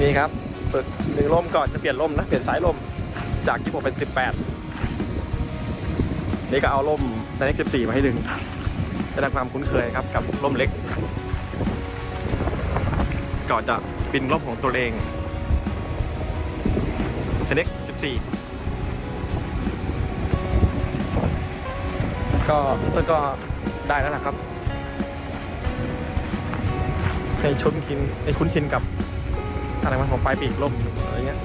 นี่ครับฝึกดึงล่มก่อนจะเปลี่ยนล่มนะ เปลี่ยนสายล่มจาก26เป็น 18 นี่ก็เอาล่มไซเน็ก14 มาให้ดึงจะได้ความคุ้นเคยครับกับล่มเล็ก ก่อนจะบินล่มของตัวเองไซเน็ก14 ก็ต้นก็ได้แล้วนะครับให้ชุนชินให้คุ้นชินกับ อะไรมันของปลายปีกล่มอะไรเงี้ย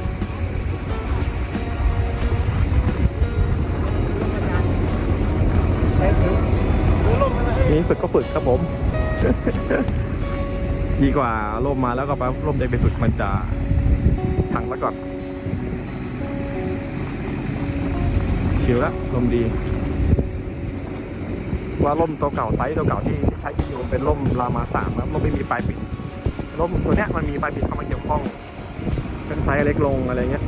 นี่ฝึกก็ฝึกครับผม ดีกว่าล่มมาแล้วก็ไปล่มเด็กไปฝึกมันจะพังแล้วก่อนชิวแล้วลมดี ว่าล่มตัวเก่าไซส์ตัวเก่าที่ใช้อยู่เป็นล่มรามาสามครับล่มไม่มีปลายปิด ล่มตัวเนี้ยมันมีปลายปิดเข้ามาเกี่ยวข้องเป็นไซส์เล็กลงอะไรเงี้ย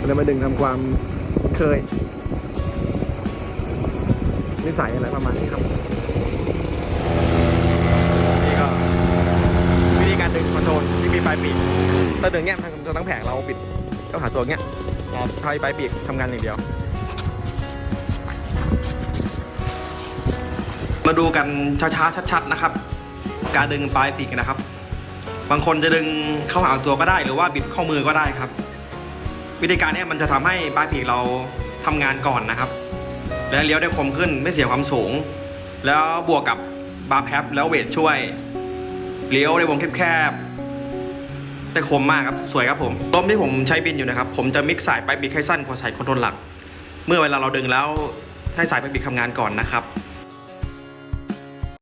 ก็เลยมาดึงทำความคุ้นเคย นิสัยอะไรประมาณนี้ครับนี่ก็วิธีการดึงคอนโทรลที่มีปลายปีกถ้าดึงเงี้ยทางคอนโทรลทั้งแผงเราปิดต้องหาตัวเงี้ยใช้ปลายปีกทำงานอย่างเดียวมาดูกันช้าๆชัดๆนะครับ การดึงปลายปีกนะครับ บางคนจะดึงเข้าหาตัวก็ได้ หรือว่าบิดข้อมือก็ได้ครับ วิธีการนี้มันจะทำให้ปลายปีกเราทำงานก่อนนะครับ และเลี้ยวได้คมขึ้นไม่เสียความสูง แล้วบวกกับบาร์แพบแล้วเวทช่วย เลี้ยวในวงแคบๆได้คมมากครับสวยครับผมต้มที่ผมใช้บินอยู่นะครับ ผมจะมิกสายปลายปีกให้สั้นกว่าสายคอนโทรลหลัก เมื่อเวลาเราดึงแล้วให้สายปลายปีกทำงานก่อนนะครับ